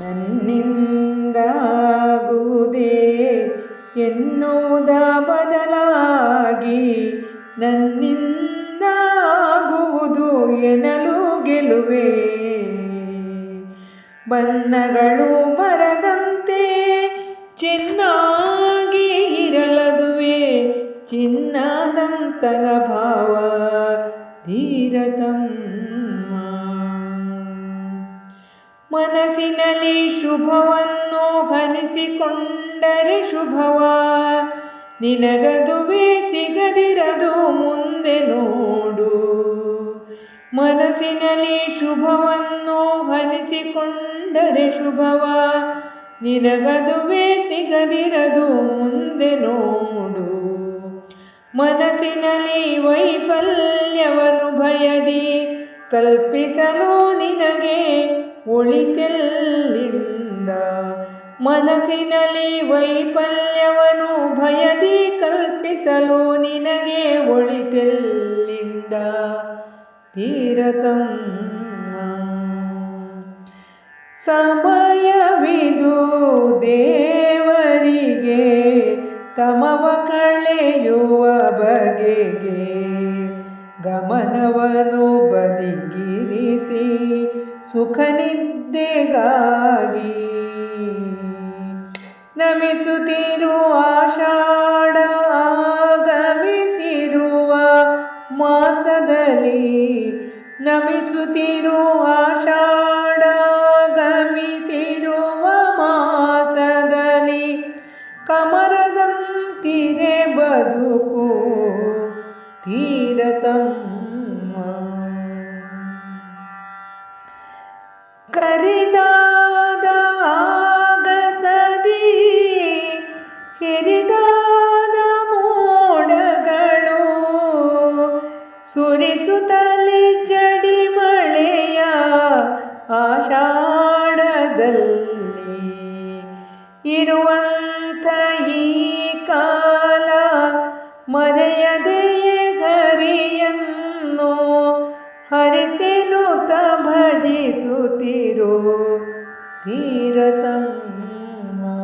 ನನ್ನಿಂದಾಗುವುದೇ ಎನ್ನುವುದ ಬದಲಾಗಿ ನನ್ನಿಂದಾಗುವುದು ಎನಲು ಗೆಲುವೆ? ಬಣ್ಣಗಳು ಬರದಂತೆ ಚಿನ್ನಾಗಿ ಇರಲದುವೆ? ಚಿನ್ನದಂತಹ ಭಾವ ಧೀರತಮ್ಮ ಮನಸ್ಸಿನಲ್ಲಿ ಶುಭವನ್ನು ಹನಿಸಿಕೊಂಡರೆ ಶುಭವ. ನಿನಗದುವೆ ಸಿಗದಿರದು ಮುಂದೆ ನೋಡು. ಮನಸ್ಸಿನಲ್ಲಿ ಶುಭವನ್ನು ಹನಿಸಿಕೊಂಡರೆ ಶುಭವ. ನಿನಗದುವೆ ಸಿಗದಿರದು ಮುಂದೆ ನೋಡು. ಮನಸ್ಸಿನಲ್ಲಿ ವೈಫಲ್ಯವನ್ನು ಭಯದಿ, ಕಲ್ಪಿಸಲು ನಿನಗೆ ಒಳಿತೆಲ್ಲಿಂದ ಮನಸ್ಸಿನಲ್ಲಿ ವೈಫಲ್ಯವನ್ನು ಭಯದಿ ಕಲ್ಪಿಸಲು ನಿನಗೆ ಒಳಿತೆಲ್ಲಿಂದ? ತೀರತಮ್ಮ. ಸಮಯವಿದು ದೇವರಿಗೆ, ತಮವ ಕಳೆಯುವ ಬಗೆಗೆ, ಗಮನವನ್ನು ಬದಿಗಿರಿಸಿ ಸುಖ ನಿದ್ದೆಗಾಗಿ ನಮಿಸುತ್ತಿರು ಆಷಾಢ ಆಗಮಿಸಿರುವ ಮಾಸದಲ್ಲಿ ನಮಿಸುತ್ತಿರು ಆಷಾಢ ಆಗಮಿಸಿರುವ ಮಾಸದಲ್ಲಿ ಕಮರದಂತಿರೆ ಬದುಕು ತೀರತಮ್ಮ ಕರಿದಾದ ಆಗಸದಿ ಹಿರಿದಾದ ಮೋಡಗಳು. ಸುರಿಸುತ್ತಲೇ ಜಡಿ ಮಳೆಯ ಆಷಾಢದಲ್ಲಿ ಇರುವಂಥ ಈ ಕಾಲ ಮರೆಯದೆಯೇ ಹರಿಯನ್ನು ಹರಿಸೆನುತ ीरतं मा